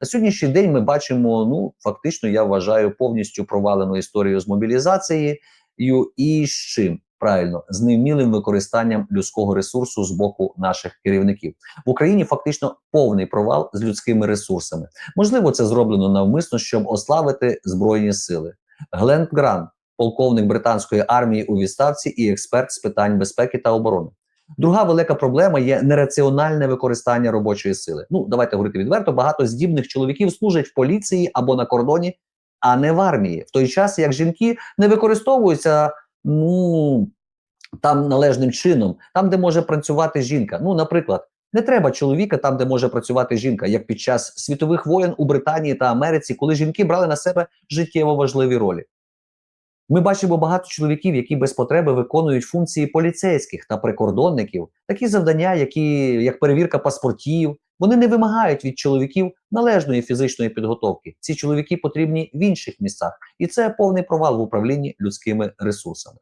На сьогоднішній день ми бачимо, ну фактично, я вважаю повністю провалену історію з мобілізацією і з чим правильно з невмілим використанням людського ресурсу з боку наших керівників в Україні. Фактично повний провал з людськими ресурсами. Можливо, це зроблено навмисно, щоб ославити збройні сили. Глен Грант, полковник британської армії у відставці і експерт з питань безпеки та оборони. Друга велика проблема є нераціональне використання робочої сили. Ну давайте говорити відверто. Багато здібних чоловіків служать в поліції або на кордоні, а не в армії. В той час як жінки не використовуються ну там належним чином, там, де може працювати жінка. Ну, наприклад, не треба чоловіка там, де може працювати жінка, як під час світових воєн у Британії та Америці, коли жінки брали на себе життєво важливі ролі. Ми бачимо багато чоловіків, які без потреби виконують функції поліцейських та прикордонників, такі завдання, які як перевірка паспортів. Вони не вимагають від чоловіків належної фізичної підготовки. Ці чоловіки потрібні в інших місцях, і це повний провал в управлінні людськими ресурсами.